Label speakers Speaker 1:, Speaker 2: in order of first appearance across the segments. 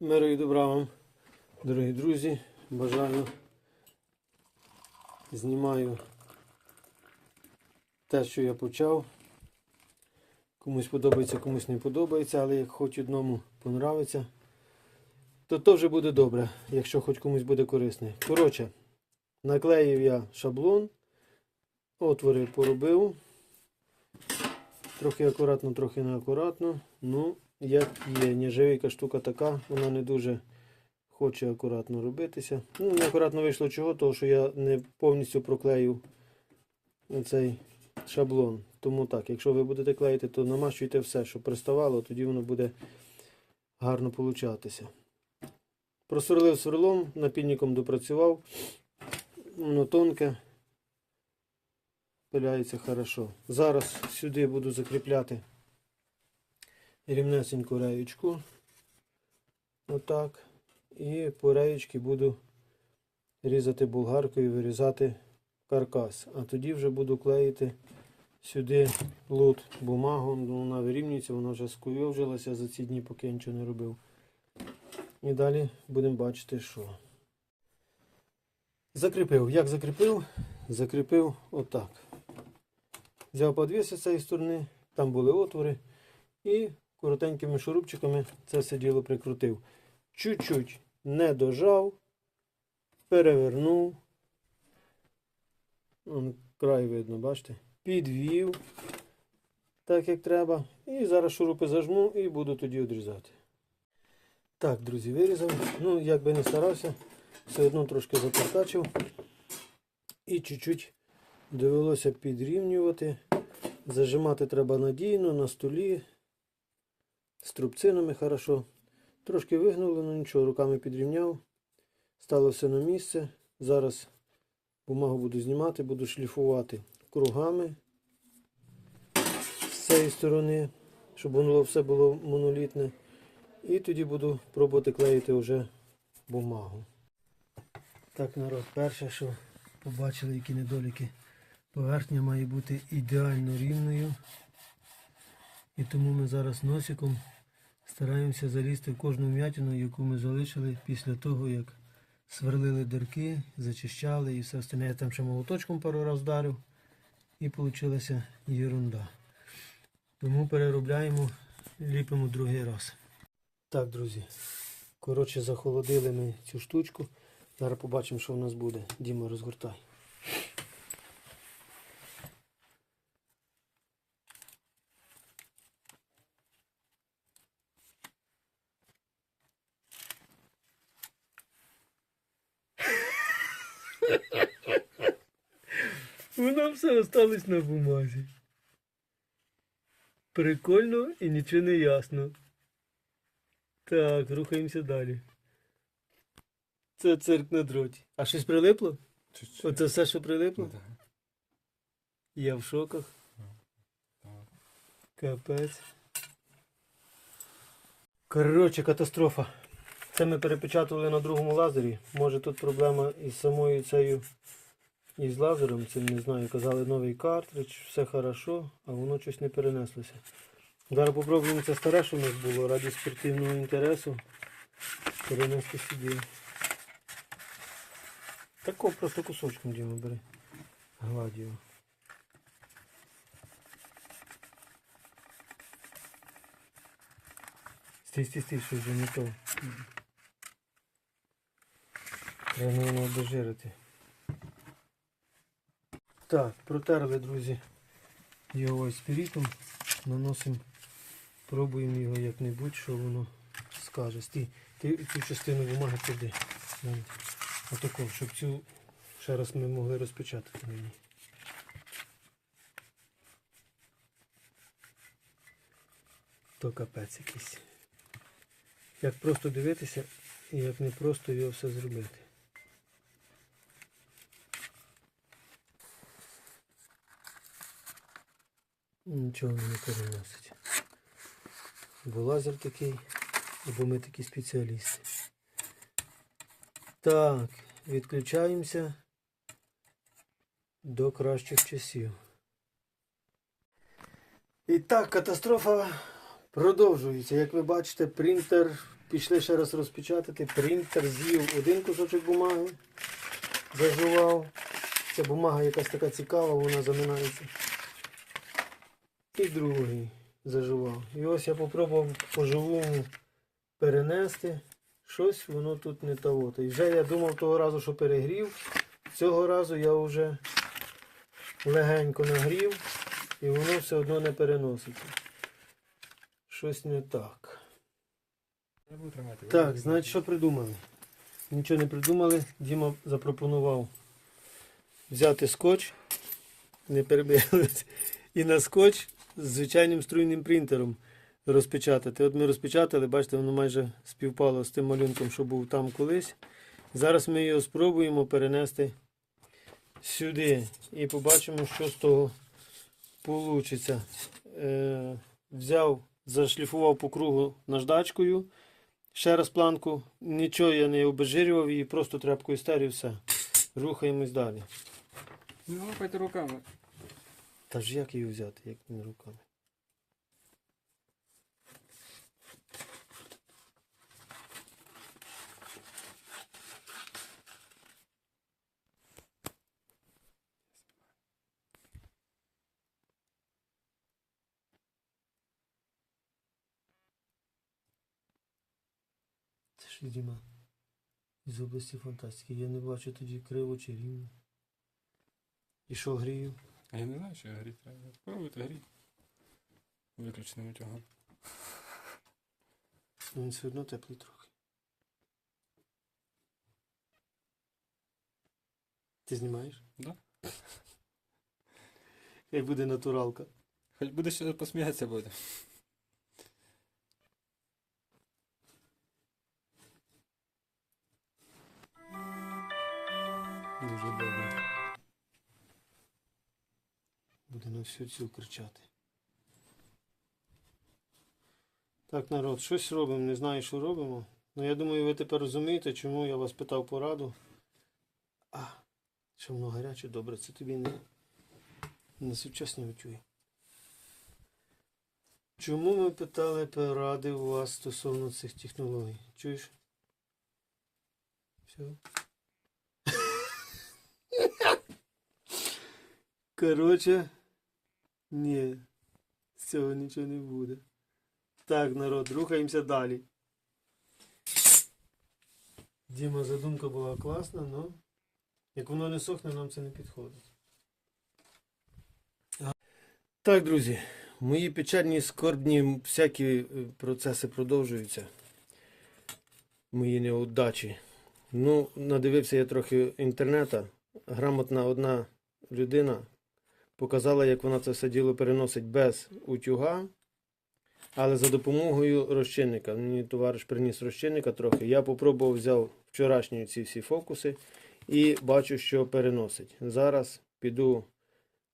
Speaker 1: Миру і добра вам, дорогі друзі. Бажаю. Знімаю те, що я почав. Комусь подобається, комусь не подобається, але як хоч одному понравиться, то то вже буде добре, якщо хоч комусь буде корисне. Коротше, наклеїв я шаблон, отвори поробив. Трохи акуратно, трохи неакуратно. Ну, як є, нержавійка штука така, вона не дуже хоче акуратно робитися. Ну, неакуратно вийшло чого, тому що я не повністю проклеїв цей шаблон. Тому так, якщо ви будете клеїти, то намащуйте все, щоб приставало, тоді воно буде гарно получатися. Просверлив сверлом, напільником допрацював. Воно тонке. Пиляється хорошо. Зараз сюди буду закріпляти рівнесеньку реєчку. Отак. І по реєчці буду різати болгаркою, вирізати каркас. А тоді вже буду клеїти сюди лут бумагу. Ну, Вона вирівнюється, вона вже скуйовжилася за ці дні, поки я нічого не робив. І далі будемо бачити, що. Закріпив. Як закріпив? Закріпив отак. Взяв подвіс з цієї сторони, там були отвори. І коротенькими шурупчиками це все діло прикрутив. Чуть-чуть не дожав, перевернув. Вон край видно, бачите? Підвів, так як треба. І зараз шурупи зажму і буду тоді відрізати. Так, друзі, вирізав. Ну, як би не старався, все одно трошки запортачив. І чуть-чуть довелося підрівнювати. Зажимати треба надійно на столі. Струбцинами хорошо. Трошки вигнули, ну нічого, руками підрівняв. Стало все на місце. Зараз бумагу буду знімати, буду шліфувати кругами з цієї сторони, щоб воно все було монолітне. І тоді буду пробувати клеїти вже бумагу. Так, народ, перше, що побачили, які недоліки. Поверхня має бути ідеально рівною. І тому ми зараз носиком стараємося залізти в кожну вм'ятину, яку ми залишили після того, як сверлили дирки, зачищали і все остальне. Я там ще молоточком пару разів вдарив і вийшла ерунда. Тому переробляємо, ліпимо другий раз. Так, друзі. Коротше, захолодили ми цю штучку. Зараз побачимо, що в нас буде. Діма, розгортай. Воно все осталось на бумазі. Прикольно і нічого не ясно. Так, рухаємося далі. Це цирк на дроті. А щось прилипло?
Speaker 2: Чуть-чуть.
Speaker 1: Оце все, що прилипло?
Speaker 2: Да.
Speaker 1: Я в шоках.
Speaker 2: Так.
Speaker 1: Капець. Коротше, катастрофа. Це ми перепечатували на другому лазері. Може тут проблема із самою цією із лазером, цим не знаю. Казали новий картридж, все хорошо, а воно щось не перенеслося. Зараз попробуємо це старе, що у нас було, раді спортивного інтересу. Перенести сюди. Такого просто кусочком Діма бери. Гладь його. Стій, стій, стій, що вже не то. Треба воно обезжирити. Так, протерли, друзі, його спірітом. Наносимо, пробуємо його як-небудь, що воно скаже. Стій, цю частину бумаги туди. Отако, щоб цю ще раз ми могли розпечатати мені. То капець якийсь. Як просто дивитися і як не просто його все зробити. Нічого не переносить. Бо лазер такий, або ми такі спеціалісти. Так, відключаємося до кращих часів. І так, катастрофа продовжується. Як ви бачите, принтер Пішли ще раз розпечатати. Принтер з'їв один кусочок бумаги, зажував. Ця бумага якась така цікава, вона заминається. І другий зажував. І ось я попробував по-живому перенести. Щось воно тут не того. І вже я думав того разу, що перегрів. Цього разу я вже легенько нагрів і воно все одно не переноситься. Щось не так.
Speaker 2: Я буду тримати.
Speaker 1: Так, значить, що придумали? Нічого не придумали. Діма запропонував взяти скотч, не перебили, і на скотч з звичайним струйним принтером розпечатати. От ми розпечатали, бачите, воно майже співпало з тим малюнком, що був там колись. Зараз ми його спробуємо перенести сюди і побачимо, що з того вийде. Е, взяв, зашліфував по кругу наждачкою. Ще раз планку. Нічого я не обезжирював її, просто тряпкою стер і все. Рухаємось далі.
Speaker 2: Ну, руками.
Speaker 1: Та ж як її взяти, як не руками? Це ж Діма. Із області фантастики. Я не бачу тоді криво чи рівно. І що грію?
Speaker 2: А я не знаю, що гріти треба. Пробуйте гріть. Виключеним утюгом.
Speaker 1: Ну, він все одно теплий трохи. Ти знімаєш?
Speaker 2: Да.
Speaker 1: Як буде натуралка.
Speaker 2: Хоч буде ще посміятися буде.
Speaker 1: Дуже добре. Буде на всю цю кричати. Так, народ, щось робимо, не знаю, що робимо. Ну я думаю, ви тепер розумієте, чому я вас питав пораду. А, що воно гаряче, добре, це тобі не, не сучасні утюги. Чому ми питали поради у вас стосовно цих технологій? Чуєш? Все. Коротше, ні, з цього нічого не буде. Так, народ, рухаємося далі. Діма, задумка була класна, але як воно не сохне, нам це не підходить. Так, друзі, мої печальні скорбні всякі е, процеси продовжуються. Мої неудачі. Ну, надивився я трохи інтернета. Грамотна одна людина показала, як вона це все діло переносить без утюга, але за допомогою розчинника. Мені товариш приніс розчинника трохи. Я попробував, взяв вчорашні ці всі фокуси і бачу, що переносить. Зараз піду,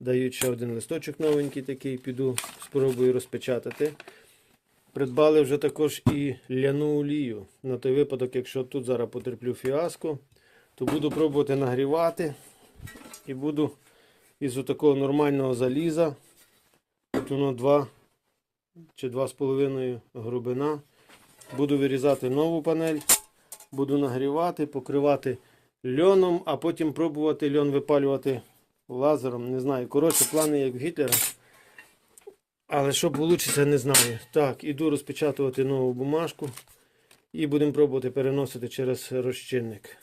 Speaker 1: дають ще один листочок новенький такий, піду спробую розпечатати. Придбали вже також і ляну олію. На той випадок, якщо тут зараз потерплю фіаско, то буду пробувати нагрівати і буду із такого нормального заліза. Тут воно 2 чи 2,5 грубина. Буду вирізати нову панель, буду нагрівати, покривати льоном, а потім пробувати льон випалювати лазером. Не знаю. Коротше, плани як в Гітлера. Але що вийде, не знаю. Так, іду розпечатувати нову бумажку і будемо пробувати переносити через розчинник.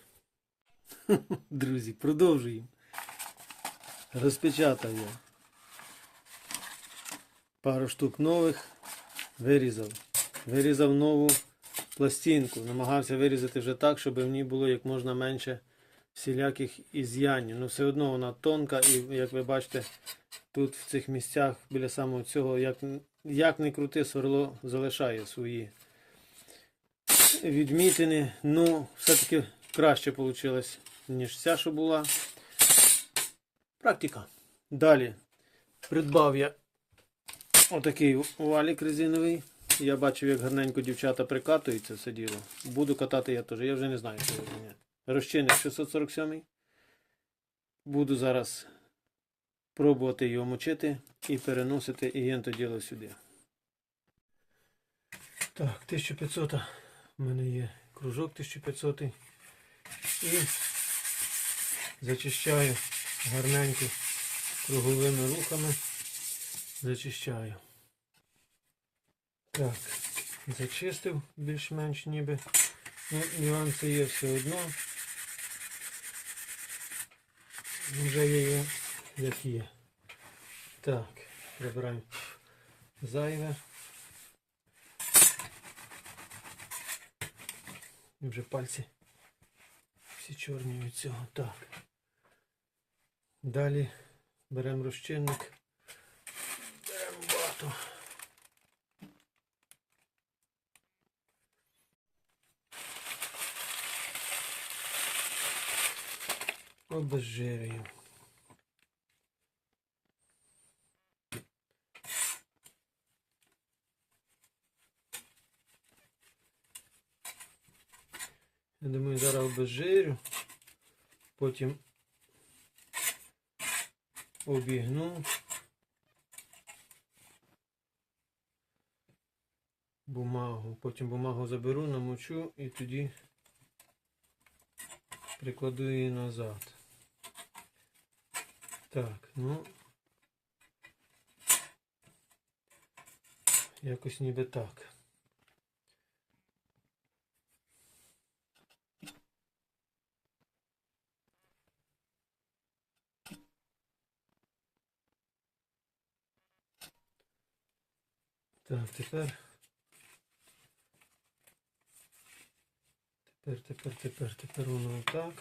Speaker 1: Друзі, продовжуємо. Розпечатав я. Пару штук нових вирізав. Вирізав нову пластинку. Намагався вирізати вже так, щоб в ній було як можна менше всіляких із'янів. Ну все одно вона тонка і, як ви бачите, тут в цих місцях біля самого цього, як, як не крути, сверло залишає свої відмітини. Ну, все-таки краще вийшло, ніж ця, що була. Практика. Далі придбав я отакий валік резиновий. Я бачив, як гарненько дівчата прикатують це все діло. Буду катати я теж. Я вже не знаю, що я зміняю. Розчинник 647. Буду зараз пробувати його мочити і переносити ігенто діло сюди. Так, 1500 У мене є кружок 1500 і зачищаю гарненько круговими рухами. Зачищаю. Так, зачистив більш-менш ніби. Ну, нюанси є все одно. Вже є, як є. Так, прибираємо зайве. Вже пальці всі чорні від цього. Так. Далі беремо розчинник. Беремо бату. Обезжирюємо. Я думаю, зараз обезжирю, потім обігну. Бумагу, потім бумагу заберу, намочу і тоді прикладу її назад. Так, ну якось ніби так. Так, тепер. Тепер, тепер, тепер, тепер воно отак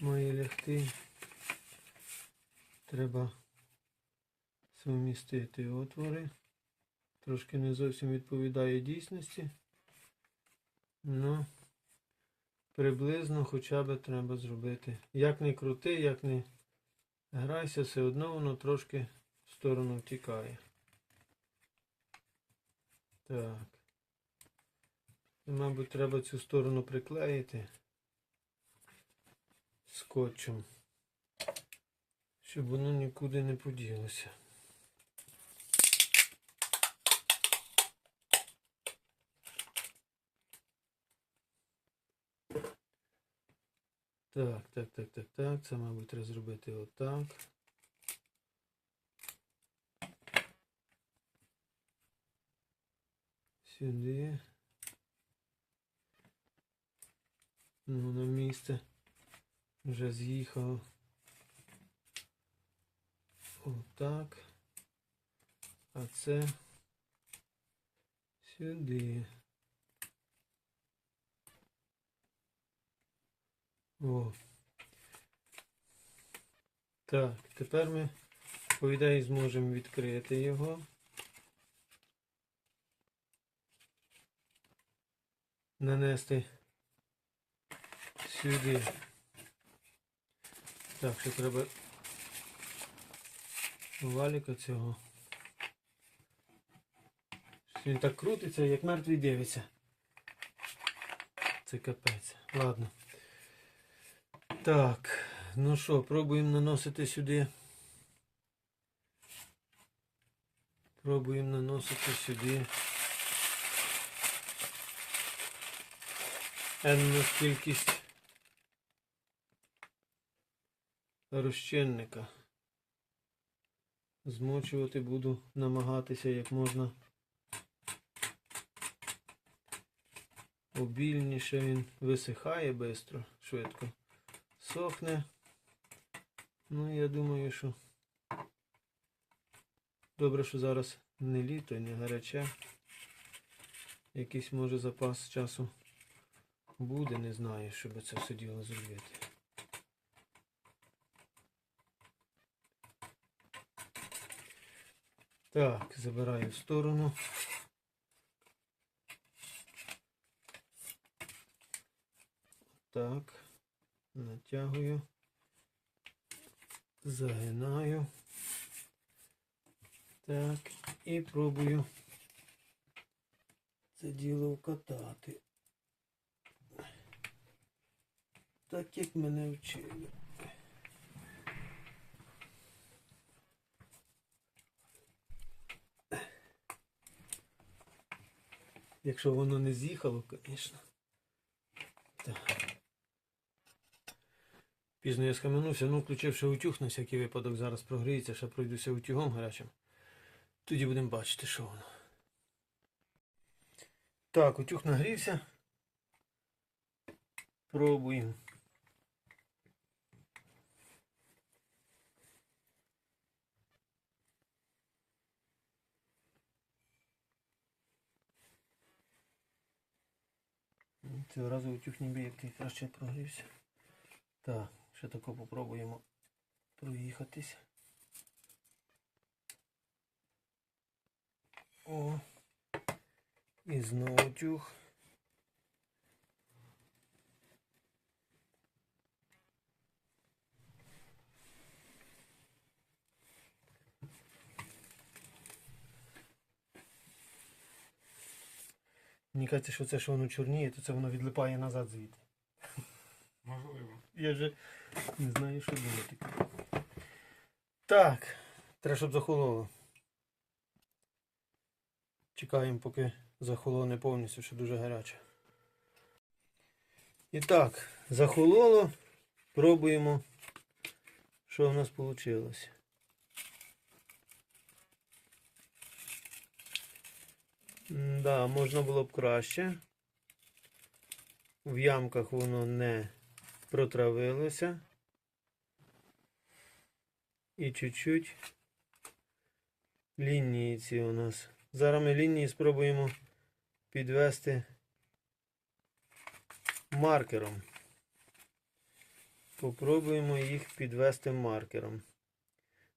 Speaker 1: має лягти. Треба сумістити отвори. Трошки не зовсім відповідає дійсності. Ну, приблизно хоча б треба зробити. Як не крути, як не грайся, все одно воно трошки в сторону втікає. Так. І, мабуть, треба цю сторону приклеїти скотчем, щоб воно нікуди не поділося. Так, так, так, так, так. Це, мабуть, треба зробити отак. Сюди. Ну, на місце. Вже з'їхав. Отак. А це сюди. О. Так, тепер ми, по ідеї, зможемо відкрити його. Нанести сюди. Так, ще треба валіка цього. Він так крутиться, як мертвий дивиться. Це капець. Ладно. Так, ну що, пробуємо наносити сюди. Пробуємо наносити сюди. Енну кількість розчинника. Змочувати буду намагатися як можна обільніше він висихає швидко, швидко. Сохне. Ну, я думаю, що добре, що зараз не літо, не гаряче. Якийсь може запас часу буде, не знаю, щоб це все діло зробити. Так, забираю в сторону. Так, натягую, загинаю. Так, і пробую це діло вкатати. Так як мене вчили. Якщо воно не з'їхало, звісно. Пізно я схаменувся, ну включивши утюг на всякий випадок, зараз прогріється, ще пройдуся утюгом гарячим. Тоді будемо бачити, що воно. Так, утюг нагрівся. Пробуємо. Ну, Цього разу утюг ніби який краще прогрівся. Так, ще тако попробуємо проїхатись. О. І знову утюг. Мені кажеться, що це, що воно чорніє, то це воно відлипає назад звідти.
Speaker 2: Можливо.
Speaker 1: Я вже не знаю, що думати. Так, треба, щоб захололо. Чекаємо, поки захолоне повністю, що дуже гаряче. І так, захололо. Пробуємо, що в нас вийшло. Да, можна було б краще. В ямках воно не протравилося. І чуть-чуть лінії ці у нас. Зараз ми лінії спробуємо підвести маркером. Попробуємо їх підвести маркером.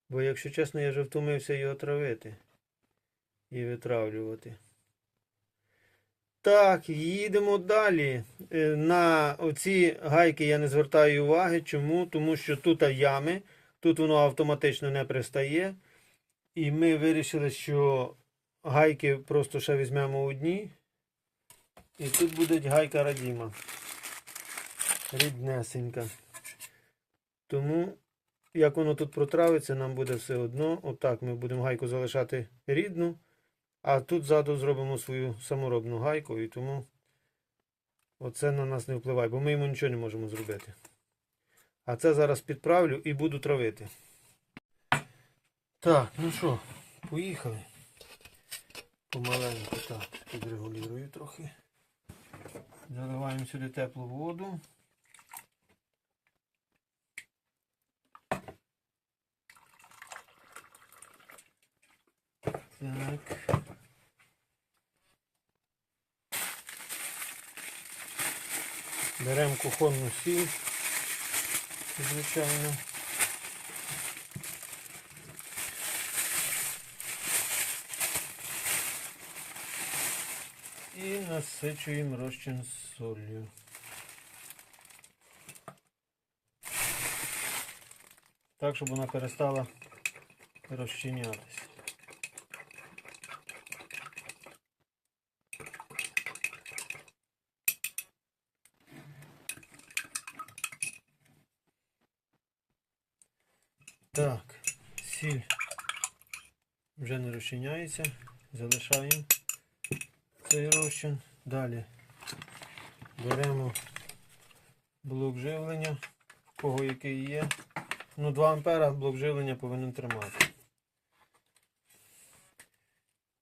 Speaker 1: Бо, якщо чесно, я вже втомився його травити і витравлювати. Так, їдемо далі. Е, На оці гайки я не звертаю уваги. Чому? Тому що тут ями, тут воно автоматично не пристає. І ми вирішили, що гайки просто ще візьмемо одні. І тут буде гайка Радіма. Ріднесенька. Тому, як воно тут протравиться, нам буде все одно. Отак ми будемо гайку залишати рідну. А тут ззаду зробимо свою саморобну гайку, і тому оце на нас не впливає, бо ми йому нічого не можемо зробити. А це зараз підправлю і буду травити. Так, ну що, поїхали. Помаленьку так, підрегулюю трохи. Заливаємо сюди теплу воду. Так. Беремо кухонну сіль, звичайно. І насичуємо розчин з солью. Так, щоб вона перестала розчинятися. Так, сіль вже не розчиняється. Залишаємо цей розчин. Далі беремо блок живлення, в кого який є. Ну, 2 ампера блок живлення повинен тримати.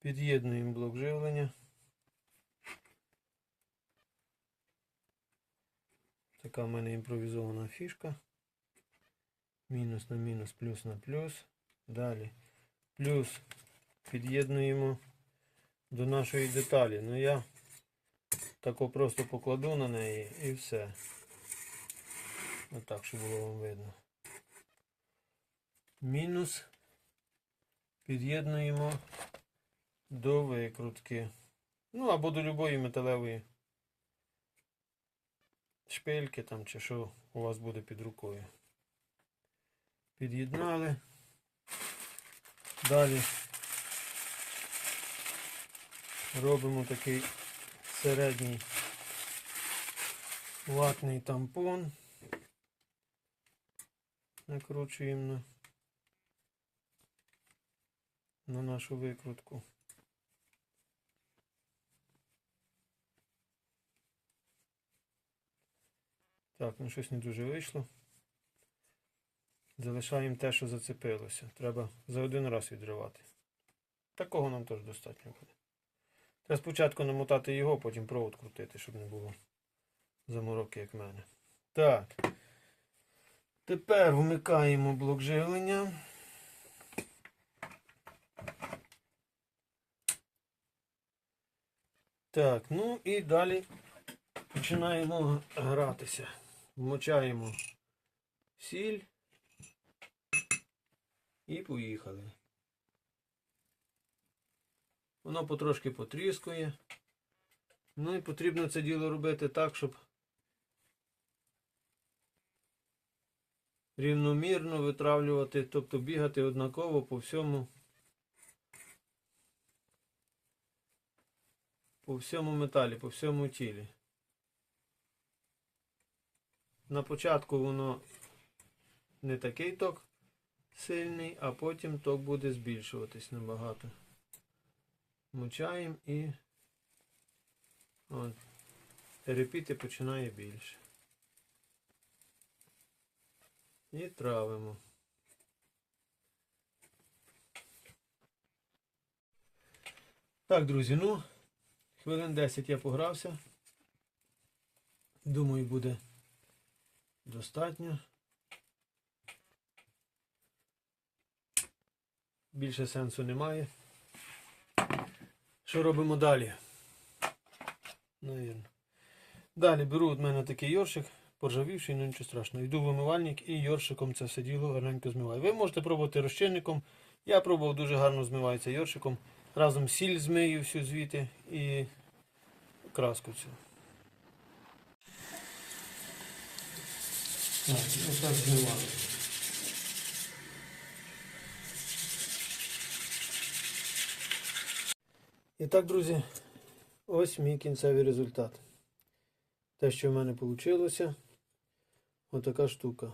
Speaker 1: Під'єднуємо блок живлення. Така в мене імпровізована фішка. Мінус на мінус, плюс на плюс. Далі. Плюс під'єднуємо до нашої деталі. Ну я тако просто покладу на неї і все. Отак, щоб було вам видно. Мінус під'єднуємо до викрутки. Ну або до любої металевої шпильки там чи що у вас буде під рукою під'єднали. Далі робимо такий середній ватний тампон. Накручуємо на, на нашу викрутку. Так, ну щось не дуже вийшло. Залишаємо те, що зацепилося. Треба за один раз відривати. Такого нам теж достатньо буде. Треба спочатку намотати його, потім провод крутити, щоб не було замороки, як в мене. Так. Тепер вмикаємо блок живлення. Так, ну і далі починаємо гратися. Вмочаємо сіль і поїхали. Воно потрошки потріскує. Ну і потрібно це діло робити так, щоб рівномірно витравлювати, тобто бігати однаково по всьому. По всьому металі, по всьому тілі. На початку воно не такий ток сильний, а потім ток буде збільшуватись набагато. Мочаємо і от, репіти починає більше. І травимо. Так, друзі, ну, хвилин 10 я погрався. Думаю, буде достатньо. Більше сенсу немає. Що робимо далі? Навірно. Далі беру від мене такий йоршик, поржавівший, ну нічого страшного. Йду в вимивальник і йоршиком це все діло гарненько змиваю. Ви можете пробувати розчинником. Я пробував дуже гарно змивається йоршиком. Разом сіль змию всю звідти і краску цю. Так, ось так змиваю. І так, друзі, ось мій кінцевий результат. Те, що в мене вийшло, отака штука.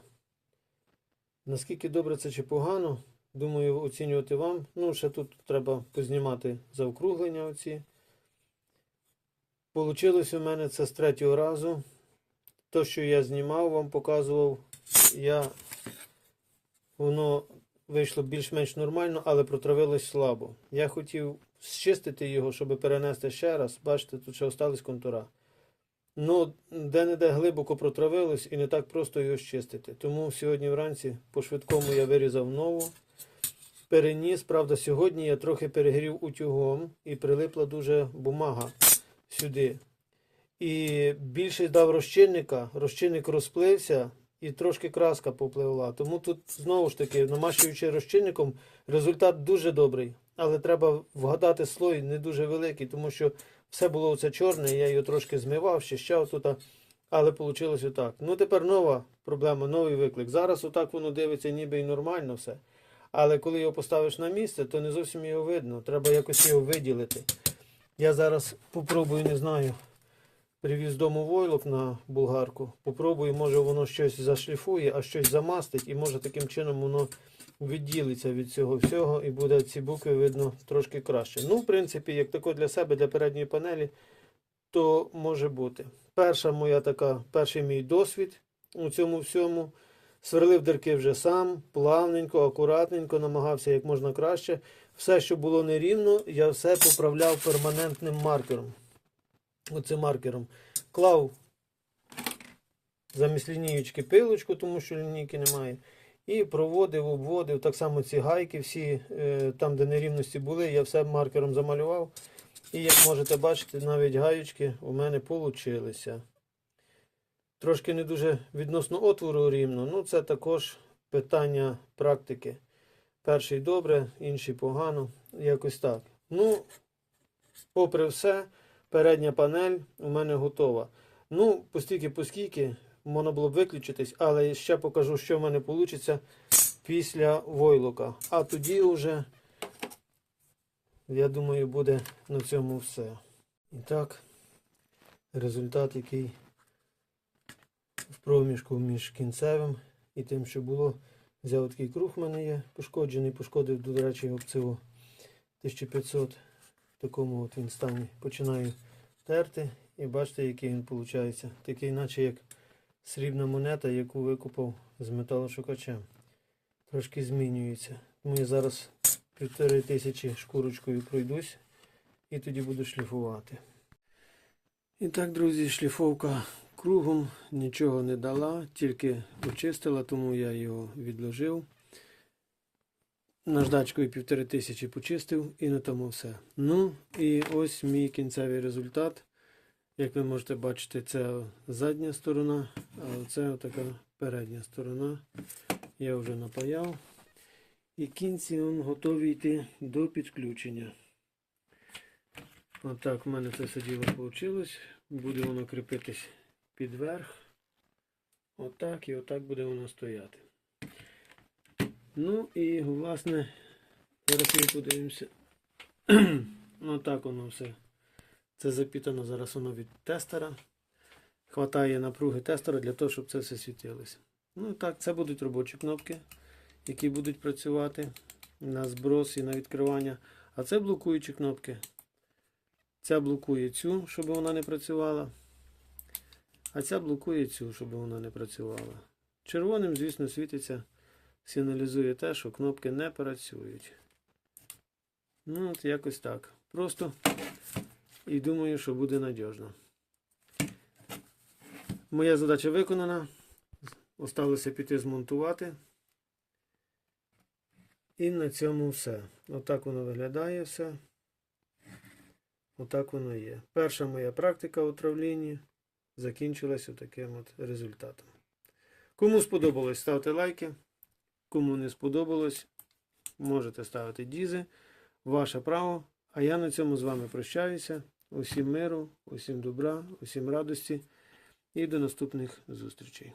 Speaker 1: Наскільки добре це чи погано, думаю, оцінювати вам. Ну, ще тут треба познімати заокруглення оці. Получилось у мене це з третього разу. То, що я знімав, вам показував, я воно вийшло більш-менш нормально, але протравилось слабо. Я хотів зчистити його, щоб перенести ще раз. Бачите, тут ще остались контура. Ну, де-не-де глибоко протравилось і не так просто його щистити. Тому сьогодні вранці по-швидкому я вирізав нову. Переніс, правда, сьогодні я трохи перегрів утюгом і прилипла дуже бумага сюди. І більше дав розчинника, розчинник розплився і трошки краска попливла. Тому тут знову ж таки, намащуючи розчинником, результат дуже добрий. Але треба вгадати слой не дуже великий, тому що все було оце чорне, я його трошки змивав, щищав тут. Але вийшло отак. Ну тепер нова проблема, новий виклик. Зараз отак воно дивиться ніби і нормально все. Але коли його поставиш на місце, то не зовсім його видно. Треба якось його виділити. Я зараз попробую, не знаю. Привіз дому войлок на булгарку. Попробую, може воно щось зашліфує, а щось замастить, і може таким чином воно відділиться від цього всього і буде ці букви видно трошки краще. Ну, в принципі, як тако для себе, для передньої панелі, то може бути. Перша моя така, перший мій досвід у цьому всьому. Сверлив дирки вже сам, плавненько, акуратненько, намагався як можна краще. Все, що було нерівно, я все поправляв перманентним маркером. Оцим маркером. Клав замість лінієчки пилочку, тому що лінійки немає. І проводив, обводив. Так само ці гайки, всі, е, там, де нерівності були, я все маркером замалював. І як можете бачити, навіть гаючки у мене получилися. Трошки не дуже відносно отвору рівно. Ну, це також питання практики. Перший добре, інший погано. Якось так. Ну, попри все, передня панель у мене готова. Ну, постільки поскільки можна було б виключитись, але ще покажу, що в мене вийде після войлока. А тоді вже, я думаю, буде на цьому все. І так, результат, який в проміжку між кінцевим і тим, що було. Взяв такий круг в мене є пошкоджений, пошкодив, до речі, обциву 1500 в такому от він стані. Починаю терти і бачите, який він виходить. Такий, наче як срібна монета, яку викупав з металошукачем. Трошки змінюється. Я зараз півтори тисячі шкурочкою пройдусь і тоді буду шліфувати. І так, друзі, шліфовка кругом нічого не дала, тільки очистила, тому я його відложив. Наждачкою півтори тисячі почистив і на тому все. Ну і ось мій кінцевий результат. Як ви можете бачити, це задня сторона, а це така передня сторона. Я вже напаяв. І кінці він готовий йти до підключення. Отак в мене це все діло вийшло. Буде воно кріпитись під верх. Отак і отак буде воно стояти. Ну і власне, зараз ми подивимося. Отак воно все. Це запітано зараз воно від тестера. Хватає напруги тестера для того, щоб це все світилося. Ну так, це будуть робочі кнопки, які будуть працювати на зброс і на відкривання. А це блокуючі кнопки. Ця блокує цю, щоб вона не працювала. А ця блокує цю, щоб вона не працювала. Червоним, звісно, світиться, сигналізує те, що кнопки не працюють. Ну, от якось так. Просто і думаю, що буде надіжно. Моя задача виконана. Осталося піти змонтувати. І на цьому все. Отак воно виглядає все. Отак воно є. Перша моя практика у травлінні закінчилася таким от результатом. Кому сподобалось, ставте лайки. Кому не сподобалось, можете ставити дізи. Ваше право. А я на цьому з вами прощаюся. Усім миру, усім добра, усім радості і до наступних зустрічей.